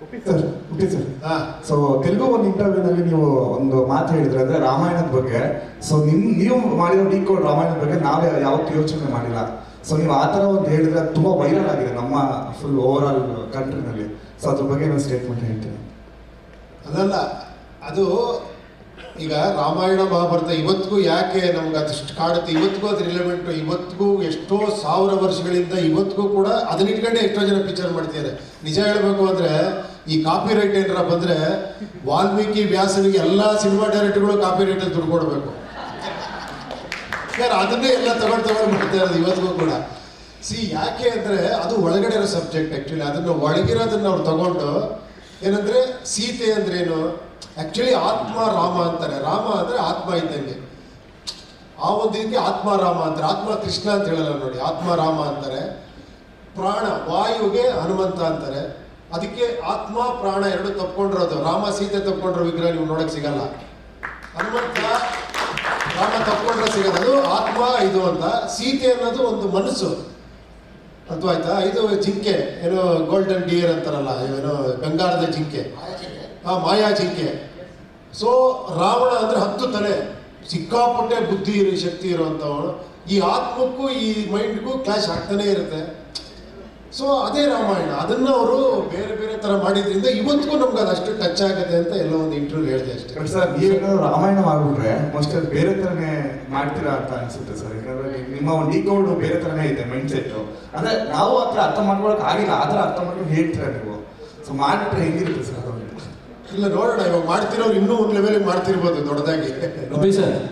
Sir okay sir so Telugu ಒಂದು ಇಂಟರ್ವ್ಯೂನಲ್ಲಿ ನೀವು ಒಂದು ಮಾತು ಹೇಳಿದ್ರೆ ಅಂದ್ರೆ ರಾಮಾಯಣದ ಬಗ್ಗೆ. ಸೊ ನಿಮ್ ನೀವು ಮಾಡಿರೋ ಡಿಕೋಡ್ ರಾಮಾಯಣದ ಬಗ್ಗೆ ನಾವೇ ಯಾವತ್ತೂ ಯೋಚನೆ ಮಾಡಿಲ್ಲ. ಸೊ ನೀವು ಆ ಥರ ಒಂದು ಹೇಳಿದ್ರೆ ತುಂಬ ತುಂಬಾ ವೈರಲ್ ಆಗಿದೆ ನಮ್ಮ ಫುಲ್ ಓವರ್ ಆಲ್ ಕಂಟ್ರಿನಲ್ಲಿ ಸೊ ಅದ್ರ ಬಗ್ಗೆ ನಾನು ಸ್ಟೇಟ್ಮೆಂಟ್ ಹೇಳ್ತೀನಿ ಅದಲ್ಲ ಅದು ಈಗ ರಾಮಾಯಣ ಮಹಾಭಾರತ ಇವತ್ತಿಗೂ ಯಾಕೆ ನಮ್ಗೆ ಅದಷ್ಟು ಕಾಡುತ್ತೆ? ಇವತ್ತಿಗೂ ಅದು ರಿಲೆವೆಂಟು ಇವತ್ತಿಗೂ ಎಷ್ಟೋ ಸಾವಿರ ವರ್ಷಗಳಿಂದ ಇವತ್ತಿಗೂ ಕೂಡ ಅದನ್ನ ಇಟ್ಕೊಂಡೆ ಎಷ್ಟೋ ಜನ ಪಿಕ್ಚರ್ ಮಾಡ್ತಿದ್ದಾರೆ. ನಿಜ ಹೇಳಬೇಕು ಅಂದ್ರೆ, ಈ ಕಾಪಿ ರೈಟ್ ಏನಾರ ಬಂದ್ರೆ ವಾಲ್ಮೀಕಿ ವ್ಯಾಸನಿಗೆ ಎಲ್ಲ ಸಿನಿಮಾ ಡೈರೆಕ್ಟರ್ಗಳು ಕಾಪಿ ರೈಟಲ್ಲಿ ದುಡ್ಡು ಕೊಡಬೇಕು. ಯಾರು ಅದನ್ನೇ ಎಲ್ಲ ತಗೊಂಡು ತಗೊಂಡು ಮಾಡ್ತಾ ಇರೋದು ಇವತ್ತಿಗೂ ಕೂಡ. ಸಿ ಯಾಕೆ ಅಂದ್ರೆ ಅದು ಒಳಗಡೆ ಇರೋ ಸಬ್ಜೆಕ್ಟ್ ಆ್ಯಕ್ಚುಲಿ ಅದನ್ನ ಒಳಗಿರೋದನ್ನ ಅವ್ರು ತಗೊಂಡು ಏನಂದ್ರೆ ಸೀತೆ ಅಂದ್ರೇನು? ಆಕ್ಚುಲಿ ಆತ್ಮ ರಾಮ ಅಂತಾರೆ. ರಾಮ ಅಂದ್ರೆ ಆತ್ಮ ಇದ್ದಂಗೆ. ಆ ಒಂದು ಇದಕ್ಕೆ ಆತ್ಮ ರಾಮ ಅಂತಾರೆ ಆತ್ಮ ಕೃಷ್ಣ ಅಂತ ಹೇಳಲ್ಲ ನೋಡಿ. ಆತ್ಮ ರಾಮ ಅಂತಾರೆ. ಪ್ರಾಣ, ವಾಯುಗೆ ಹನುಮಂತ ಅಂತಾರೆ. ಅದಕ್ಕೆ ಆತ್ಮ, ಪ್ರಾಣ ಎರಡು ತಪ್ಕೊಂಡಿರೋದು. ರಾಮ ಸೀತೆ ತಪ್ಕೊಂಡಿರೋ ವಿಗ್ರಹ ನೀವು ನೋಡಕ್ ಸಿಗಲ್ಲ. ಹನುಮಂತ, ರಾಮ ತಪ್ಕೊಂಡ್ರೆ ಸಿಗೋದು ಆತ್ಮ, ಇದು ಅಂತ. ಸೀತೆ ಅನ್ನೋದು ಒಂದು ಮನಸ್ಸು. ಅಥವಾ ಆಯ್ತಾ ಇದು ಜಿಂಕೆ. ಏನೋ ಗೋಲ್ಡನ್ ಡಿಯರ್ ಅಂತಾರಲ್ಲ. ಏನೋ ಬಂಗಾರದ ಜಿಂಕೆ. ಆ ಮಾಯಾ ಜಿಂಕೆ ಸೊ ರಾವಣ ಅಂದ್ರೆ ಹತ್ತು ತಲೆ. ಸಿಕ್ಕಾಪಟ್ಟೆ ಬುದ್ಧಿ ಇರೋ, ಶಕ್ತಿ ಇರುವಂಥವನು ಈ ಆತ್ಮಕ್ಕೂ, ಈ ಮೈಂಡ್ಗೂ ಕ್ಲಾಶ್ ಆಗ್ತಾನೆ ಇರುತ್ತೆ. ಸೊ ಅದೇ ರಾಮಾಯಣ. ಅದನ್ನ ಅವರು ಬೇರೆ ಬೇರೆ ತರ ಮಾಡಿದ್ರಿಂದ ಇವತ್ತಿಗೂ ನಮ್ಗೆ ಅದಷ್ಟು ಟಚ್ ಆಗುತ್ತೆ ಅಂತ ಎಲ್ಲ ಒಂದು ಇಂಟರ್ವ್ಯೂ ಹೇಳಿದೆ ಅಷ್ಟೇ. ಸರ್ ನೀವು ರಾಮಾಯಣ ಮಾಡ್ಬಿಟ್ರೆ ಮೋಸ್ಟ್ ಅದು ಬೇರೆ ತರನೇ ಮಾಡ್ತೀರಾ ಅಂತ ಅನ್ಸುತ್ತೆ ಸರ್ ಯಾಕಂದ್ರೆ ನಿಮ್ಮ ಒಂದು ಈಗೋಡು ಬೇರೆ ಥರನೇ ಇದೆ ಮೈಂಡ್ ಸೆಟ್ ಅಂದ್ರೆ ನಾವು ಹತ್ರ ಅರ್ಥ ಮಾಡ್ಕೊಳಕ್ ಆಗಿಲ್ಲ ಆದ್ರೆ ಅರ್ಥ ಮಾಡ್ಕೊಂಡು ಹೇಳ್ತೀರಾ ನೀವು? ಸೊ ಮಾಡಿಬಿಟ್ರೆ ಹೆಂಗಿರುತ್ತೆ ಸರ್ ಇಲ್ಲ ನೋಡೋಣ ಇವಾಗ ಮಾಡ್ತಿರೋರು ಇನ್ನೂ ಒಂದು ಲೆವೆಲ್ ಮಾಡ್ತಿರ್ಬೋದು ದೊಡ್ಡದಾಗಿ. ಅಭಿ ಸರ್.